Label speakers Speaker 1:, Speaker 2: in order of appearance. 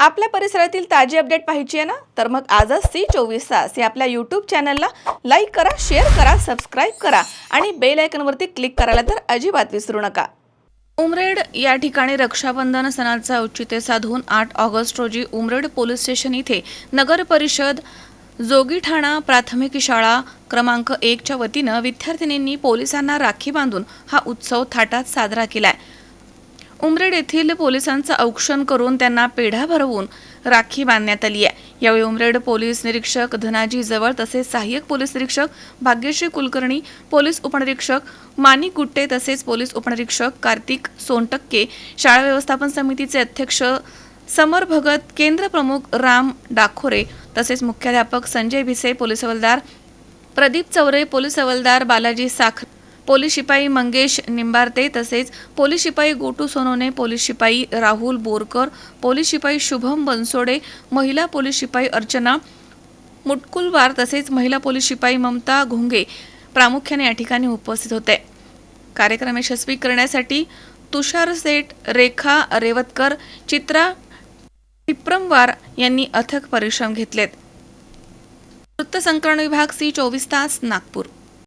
Speaker 1: आपल्या परिसरातील ताजी अपडेट पाहिजे आहे ना? तर मग आजच सी चोवीस तास या आपल्या यूट्यूब चॅनलला लाईक करा शेअर करा सबस्क्राईब करा आणि बेल आयकनवरती क्लिक करायला तर अजिबात विसरू नका. उमरेड या ठिकाणी रक्षाबंधन सणाचं औचित्य साधून आठ ऑगस्ट रोजी उमरेड पोलीस स्टेशन इथे नगर परिषद जोगीठाणा प्राथमिक शाळा क्रमांक एकच्या वतीनं विद्यार्थिनींनी पोलिसांना राखी बांधून हा उत्सव थाटात साजरा केला आहे उमरेड येथील पोलिसांचं औक्षण करून त्यांना पेढा भरवून राखी बांधण्यात आली आहे. यावेळी उमरेड पोलीस निरीक्षक धनाजी जवळ तसेच सहाय्यक पोलीस निरीक्षक भाग्यश्री कुलकर्णी पोलीस उपनिरीक्षक मानिक गुट्टे तसेच पोलीस उपनिरीक्षक कार्तिक सोनटक्के शाळा व्यवस्थापन समितीचे अध्यक्ष समर भगत केंद्र प्रमुख राम डाखोरे तसेच मुख्याध्यापक संजय भिसे पोलीस हवालदार प्रदीप चौरे पोलीस हवालदार बालाजी साख पोलीस शिपाई मंगेश निंबारते तसेच पोलीस शिपाई गोटू सोनोने पोलीस शिपाई राहुल बोरकर पोलीस शिपाई शुभम बनसोडे महिला पोलीस शिपाई अर्चना मुटकुलवार तसेच महिला पोलीस शिपाई ममता घोंगे प्रामुख्याने या ठिकाणी उपस्थित होते. कार्यक्रम यशस्वी करण्यासाठी तुषार सेठ रेखा रेवतकर चित्रा टिप्रमवार यांनी अथक परिश्रम घेतलेत. वृत्तसंकलन विभाग सी चोवीस तास नागपूर.